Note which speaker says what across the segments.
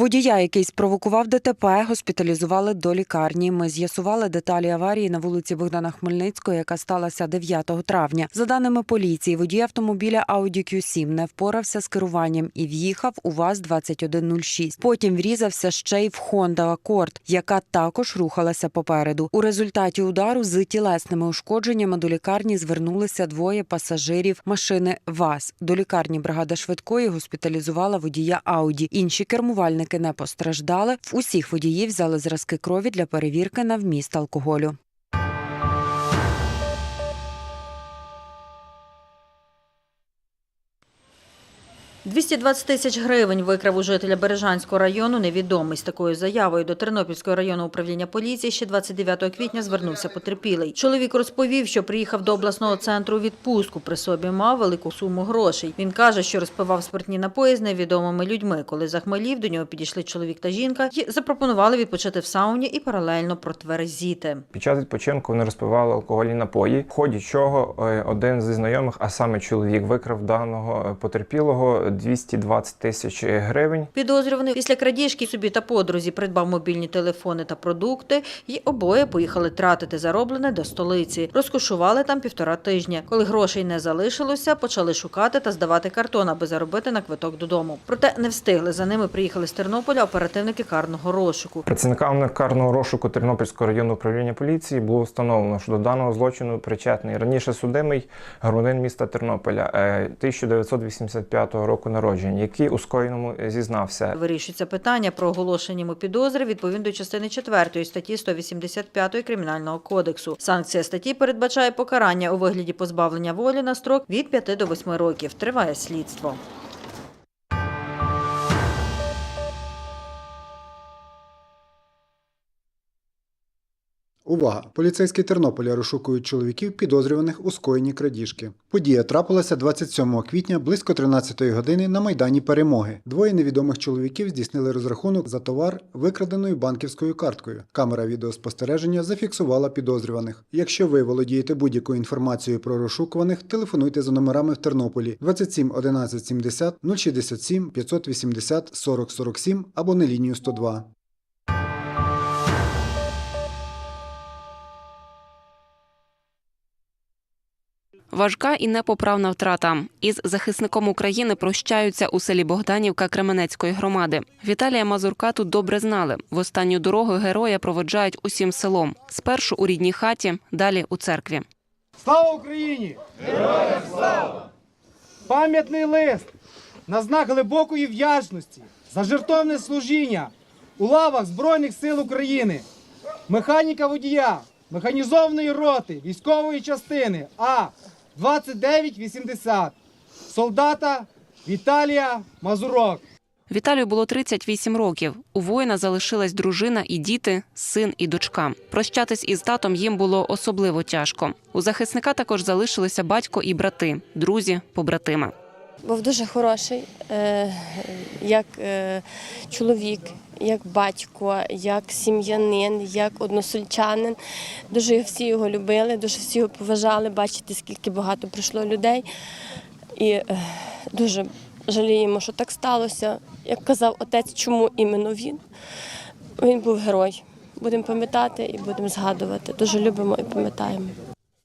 Speaker 1: Водія, який спровокував ДТП, госпіталізували до лікарні. Ми з'ясували деталі аварії на вулиці Богдана Хмельницького, яка сталася 9 травня. За даними поліції, водій автомобіля Audi Q7 не впорався з керуванням і в'їхав у ВАЗ-2106. Потім врізався ще й в Honda Accord, яка також рухалася попереду. У результаті удару з тілесними ушкодженнями до лікарні звернулися двоє пасажирів машини ВАЗ. До лікарні бригада швидкої госпіталізувала водія Ауді. Інші кермувальники не постраждали. В усіх водіїв взяли зразки крові для перевірки на вміст алкоголю.
Speaker 2: – 220 тисяч гривень викрав у жителя Бережанського району невідомий. З такою заявою до Тернопільського районного управління поліції ще 29 квітня звернувся потерпілий. Чоловік розповів, що приїхав до обласного центру відпустку. При собі мав велику суму грошей. Він каже, що розпивав спиртні напої з невідомими людьми. Коли захмелів, до нього підійшли чоловік та жінка і запропонували відпочити в сауні і паралельно протверезіти.
Speaker 3: Під час відпочинку вони розпивали алкогольні напої, в ході чого е, один зі знайомих, а саме чоловік, викрав даного е, потерпілого 220 тисяч гривень.
Speaker 2: Підозрюваний після крадіжки собі та подрузі придбав мобільні телефони та продукти, і обоє поїхали тратити зароблене до столиці. Розкошували там півтора тижня. Коли грошей не залишилося, почали шукати та здавати картон, аби заробити на квиток додому. Проте не встигли. За ними приїхали з Тернополя оперативники карного розшуку.
Speaker 3: Працівниками карного розшуку Тернопільського районного управління поліції було встановлено, що до даного злочину причетний раніше судимий громадянин міста Тернополя е, 1985 року народження, який у скоєному зізнався.
Speaker 2: Вирішується питання про оголошення йому підозри відповідно до частини 4 статті 185 Кримінального кодексу. Санкція статті передбачає покарання у вигляді позбавлення волі на строк від 5 до 8 років. Триває слідство.
Speaker 4: Увага! Поліцейські Тернополя розшукують чоловіків, підозрюваних у скоєнні крадіжки. Подія трапилася 27 квітня близько 13 години на Майдані Перемоги. Двоє невідомих чоловіків здійснили розрахунок за товар, викраденою банківською карткою. Камера відеоспостереження зафіксувала підозрюваних. Якщо ви володієте будь-якою інформацією про розшукуваних, телефонуйте за номерами в Тернополі 27 11 70 067 580 40 47 або на лінію 102.
Speaker 5: Важка і непоправна втрата. Із захисником України прощаються у селі Богданівка Кременецької громади. Віталія Мазурка тут добре знали. В останню дорогу героя проводжають усім селом. Спершу у рідній хаті, далі у церкві.
Speaker 6: Слава Україні! Героям слава! Пам'ятний лист на знак глибокої вдячності за жертовне служіння у лавах Збройних сил України, механіка водія, механізованої роти, військової частини А 2980, солдата Віталія Мазурок.
Speaker 5: Віталію було 38 років. У воїна залишилась дружина і діти, син і дочка. Прощатись із татом їм було особливо тяжко. У захисника також залишилися батько і брати, друзі, побратими.
Speaker 7: Був дуже хороший, е, як е, чоловік, як батько, як сім'янин, як односельчанин. Дуже всі його любили, дуже всі його поважали. Бачите, скільки багато прийшло людей. І е, дуже жаліємо, що так сталося. Як казав отець, чому іменно він? Він був герой. Будемо пам'ятати і будемо згадувати. Дуже любимо і пам'ятаємо.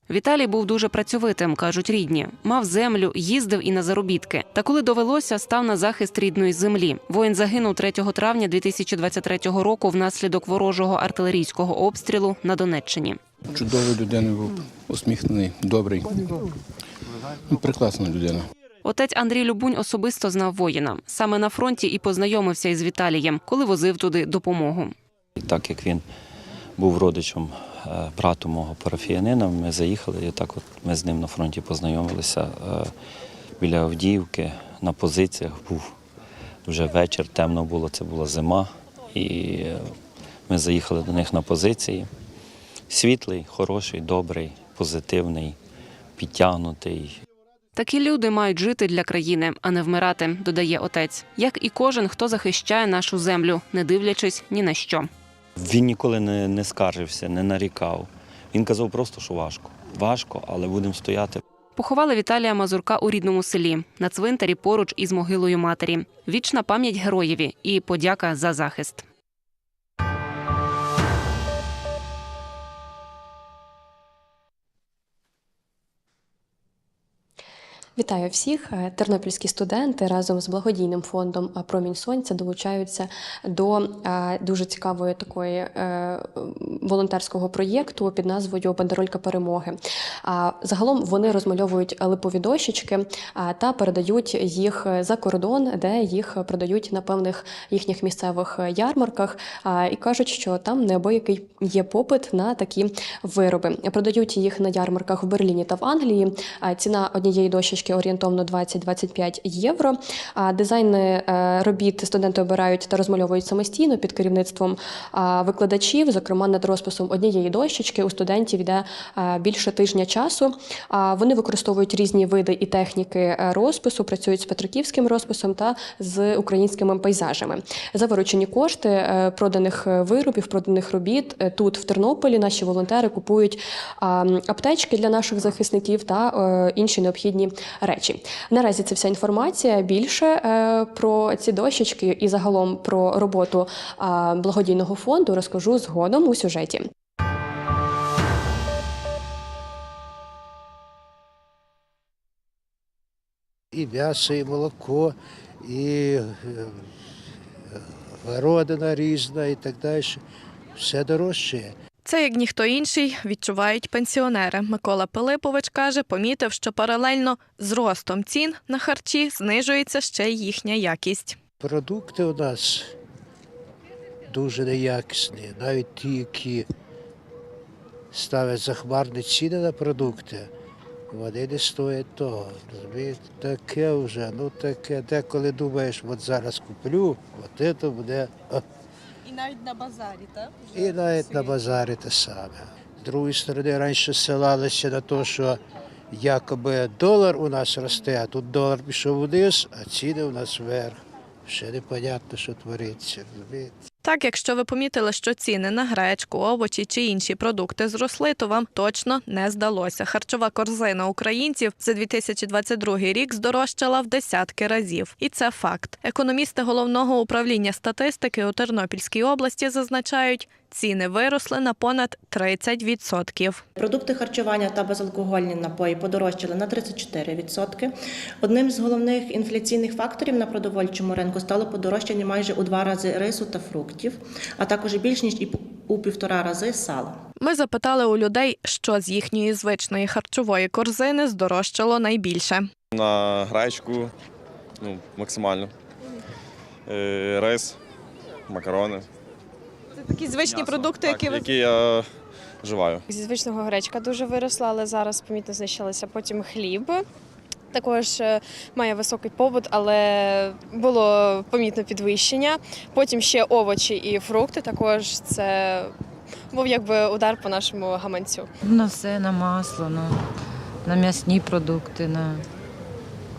Speaker 5: Віталій був дуже працьовитим, кажуть рідні. Мав землю, їздив і на заробітки. Та коли довелося, став на захист рідної землі. Воїн загинув 3 травня 2023 року внаслідок ворожого артилерійського обстрілу на Донеччині.
Speaker 8: Чудовий людина був, усміхнений, добрий. Ну, Прекрасна людина.
Speaker 5: Отець Андрій Любунь особисто знав воїна. Саме на фронті і познайомився із Віталієм, коли возив туди допомогу.
Speaker 9: І так як він був родичем е, брату мого парафіянина, ми заїхали, і так от ми з ним на фронті познайомилися е, біля Авдіївки на позиціях. Був вже вечір, темно було, це була зима. І е, ми заїхали до них на позиції. Світлий, хороший, добрий, позитивний, підтягнутий.
Speaker 5: Такі люди мають жити для країни, а не вмирати, додає отець. Як і кожен, хто захищає нашу землю, не дивлячись ні на що.
Speaker 9: Він ніколи не, не скаржився, не нарікав. Він казав просто, що важко. Важко, але будемо стояти.
Speaker 5: Поховали Віталія Мазурка у рідному селі на цвинтарі поруч із могилою матері. Вічна пам'ять героєві і подяка за захист.
Speaker 10: Вітаю всіх! Е, Тернопільські студенти разом з благодійним фондом е, Промінь Сонця долучаються до е, дуже цікавої такої волонтерського проєкту під назвою Бандеролька перемоги. Загалом вони розмальовують липові дощечки та передають їх за кордон, де їх продають на певних їхніх місцевих ярмарках. І кажуть, що там неабиякий є попит на такі вироби. Продають їх на ярмарках в Берліні та в Англії. Ціна однієї дощечки орієнтовно 20-25 євро. А Дизайни е, робіт студенти обирають та розмальовують самостійно під керівництвом викладачів. Зокрема, над розписом однієї дощечки у студентів йде е, більше тижня часу. А Вони використовують різні види і техніки е, розпису, працюють з петриківським розписом та з українськими пейзажами. За виручені кошти проданих виробів, проданих робіт тут в Тернополі наші волонтери купують аптечки для наших захисників та інші необхідні речі. Наразі це вся інформація. Більше е, про ці дощечки і загалом про роботу благодійного фонду розкажу згодом у сюжеті.
Speaker 11: і м'ясо, і молоко, і е, городина різна і так далі. Все дорожче.
Speaker 12: Це як ніхто інший відчувають пенсіонери. Микола Пилипович каже, помітив, що паралельно з ростом цін на харчі знижується ще й їхня якість.
Speaker 11: Продукти у нас дуже неякісні. Навіть ті, які ставлять захмарні ціни на продукти, вони не стоять того. Таке вже, ну таке, деколи думаєш, от зараз куплю, от це буде.
Speaker 12: Навіть на базарі, так?
Speaker 11: І навіть на базарі те саме. З другої сторони, раніше ссилалися на те, що якоби долар у нас росте, а тут долар пішов вниз, а ціни у нас вверх. Ще непонятно, що твориться. розумієте?
Speaker 12: Так, якщо ви помітили, що ціни на гречку, овочі чи інші продукти зросли, то вам точно не здалося. Харчова корзина українців за 2022 рік здорожчала в десятки разів, і це факт. Економісти головного управління статистики у Тернопільській області зазначають, ціни виросли на понад 30%.
Speaker 13: Продукти харчування та безалкогольні напої подорожчали на 34%. Одним з головних інфляційних факторів на продовольчому ринку стало подорожчання майже у два рази рису та фруктів, а також більш ніж і у півтора рази сала.
Speaker 12: Ми запитали у людей, що з їхньої звичної харчової корзини здорожчало найбільше.
Speaker 14: На гречку ну, максимально. Е, рис, макарони.
Speaker 12: Такі звичні
Speaker 14: м'ясо.
Speaker 12: продукти,
Speaker 14: Так,
Speaker 12: які ви
Speaker 14: які я вживаю.
Speaker 7: Зі звичного гречка дуже виросла, але зараз помітно знищилася. Потім хліб. Також е, має високий побут, але було помітно підвищення. Потім ще овочі і фрукти. Також це був якби удар по нашому гаманцю.
Speaker 15: На все, на масло, на, на м'ясні продукти, на,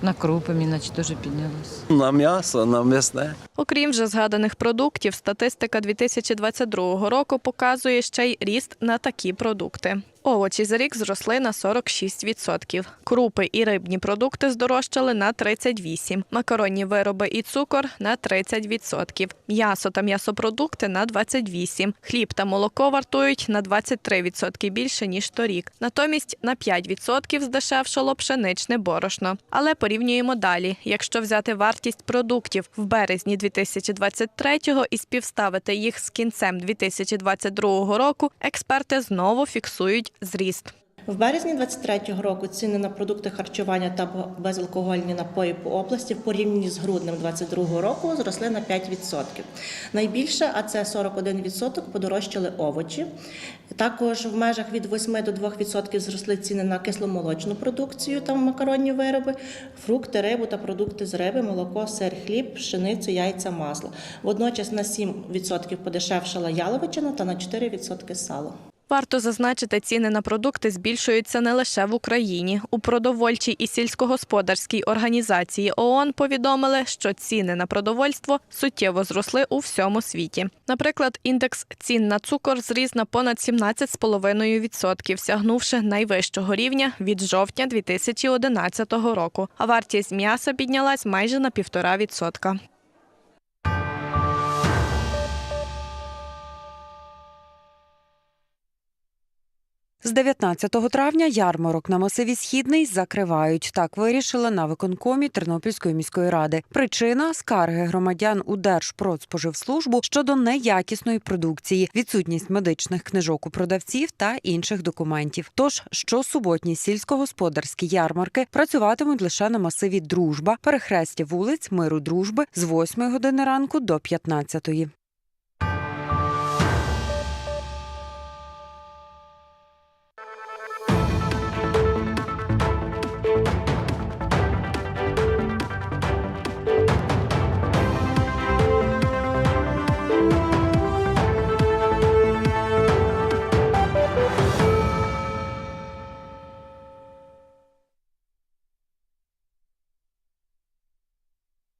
Speaker 15: на крупи, міначе дуже піднялося.
Speaker 16: На м'ясо, на м'ясне.
Speaker 12: Окрім вже згаданих продуктів, статистика 2022 року показує ще й ріст на такі продукти. Овочі за рік зросли на 46%. Крупи і рибні продукти здорожчали на 38%. Макаронні вироби і цукор на 30%. М'ясо та м'ясопродукти на 28%. Хліб та молоко вартують на 23% більше, ніж торік. Натомість на 5% здешевшало пшеничне борошно. Але порівнюємо далі. Якщо взяти вартість продуктів в березні 2023-го і співставити їх з кінцем 2022 року, експерти знову фіксують зріст.
Speaker 13: В березні 2023 року ціни на продукти харчування та безалкогольні напої по області в порівнянні з груднем 2022 року зросли на 5%. Найбільше, а це 41%, подорожчали овочі. Також в межах від 8 до 2% зросли ціни на кисломолочну продукцію та макаронні вироби, фрукти, рибу та продукти з риби, молоко, сир, хліб, пшеницю, яйця, масло. Водночас на 7% подешевшала яловичина та на 4% сало.
Speaker 12: Варто зазначити, ціни на продукти збільшуються не лише в Україні. У продовольчій і сільськогосподарській організації ООН повідомили, що ціни на продовольство суттєво зросли у всьому світі. Наприклад, індекс цін на цукор зріс на понад 17,5%, сягнувши найвищого рівня від жовтня 2011 року. А вартість м'яса піднялась майже на 1,5%.
Speaker 1: З 19 травня ярмарок на масиві Східний закривають. Так вирішили на виконкомі Тернопільської міської ради. Причина скарги громадян у Держпродспоживслужбу щодо неякісної продукції, відсутність медичних книжок у продавців та інших документів. Тож щосуботні сільськогосподарські ярмарки працюватимуть лише на масиві Дружба, перехресті вулиць Миру Дружби з 8 години ранку до 15.